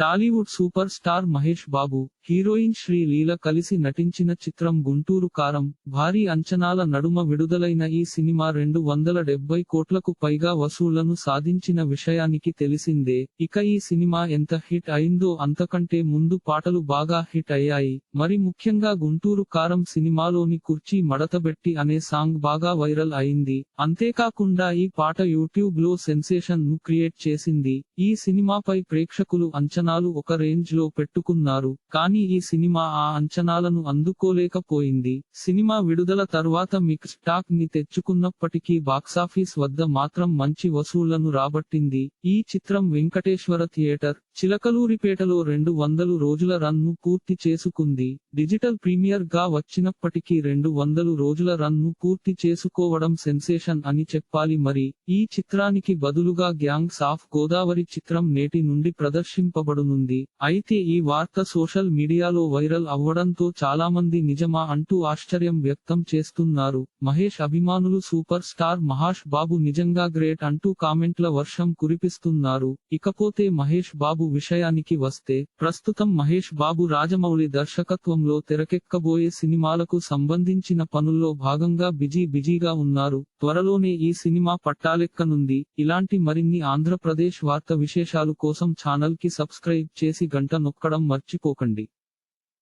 Tollywood super star Mahesh Babu heroine Sree Leela కలిసి నటించిన చిత్రం గుంటూరు కారం భారీ అంచనాల నడుమ విడుదలైన ఈ సినిమా రెండు వందల డెబ్బై కోట్లకు పైగా వసూళ్ళను సాధించిన విషయానికి తెలిసిందే. ఇక ఈ సినిమా ఎంత హిట్ అయిందో అంతకంటే ముందు పాటలు బాగా హిట్ అయ్యాయి. మరి ముఖ్యంగా గుంటూరు కారం సినిమాలోని కుర్చీ మడతబెట్టి అనే సాంగ్ బాగా వైరల్ అయింది. అంతేకాకుండా ఈ పాట యూట్యూబ్లో సెన్సేషన్ను క్రియేట్ చేసింది. ఈ సినిమాపై ప్రేక్షకులు అంచనా అంచనాలు ఒక రేంజ్లో పెట్టుకున్నారు. కానీ ఈ సినిమా ఆ అంచనాలను అందుకోలేకపోయింది. సినిమా విడుదల తర్వాత మిక్స్ టాక్ని తెచ్చుకున్నప్పటికీ బాక్సాఫీస్ వద్ద మాత్రం మంచి వసూళ్ళను రాబట్టింది. ఈ చిత్రం వెంకటేశ్వర థియేటర్ చిలకలూరిపేటలో రెండు వందలు రోజుల రన్ను పూర్తి చేసుకుంది. డిజిటల్ ప్రీమియర్గా వచ్చినప్పటికీ రెండు వందలు రోజుల రన్ను పూర్తి చేసుకోవడం సెన్సేషన్ అని చెప్పాలి మరి. ఈ చిత్రానికి బదులుగా గ్యాంగ్స్ ఆఫ్ గోదావరి చిత్రం నేటి నుండి ప్రదర్శింపబడునుంది. అయితే ఈ వార్త సోషల్ మీడియాలో వైరల్ అవ్వడంతో చాలా మంది నిజమా అంటూ ఆశ్చర్యం వ్యక్తం చేస్తున్నారు. మహేష్ అభిమానులు సూపర్ స్టార్ మహాష్ బాబు నిజంగా గ్రేట్ అంటూ కామెంట్ల వర్షం కురిపిస్తున్నారు. ఇకపోతే మహేష్ బాబు విషయానికి వస్తే ప్రస్తుతం మహేష్ బాబు రాజమౌళి దర్శకత్వంలో తెరకెక్కబోయే సినిమాలకు సంబంధించిన పనుల్లో భాగంగా బిజీ బిజీగా ఉన్నారు. త్వరలోనే ఈ సినిమా పట్టాలెక్కనుంది. ఇలాంటి మరిన్ని ఆంధ్రప్రదేశ్ వార్త విశేషాలు కోసం ఛానల్కి సబ్స్క్రైబ్ చేసి గంట నొక్కడం మర్చిపోకండి.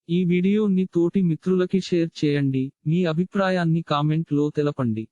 ఈ వీడియోని తోటి మిత్రులకి షేర్ చేయండి. మీ అభిప్రాయాన్ని కామెంట్లో తెలపండి.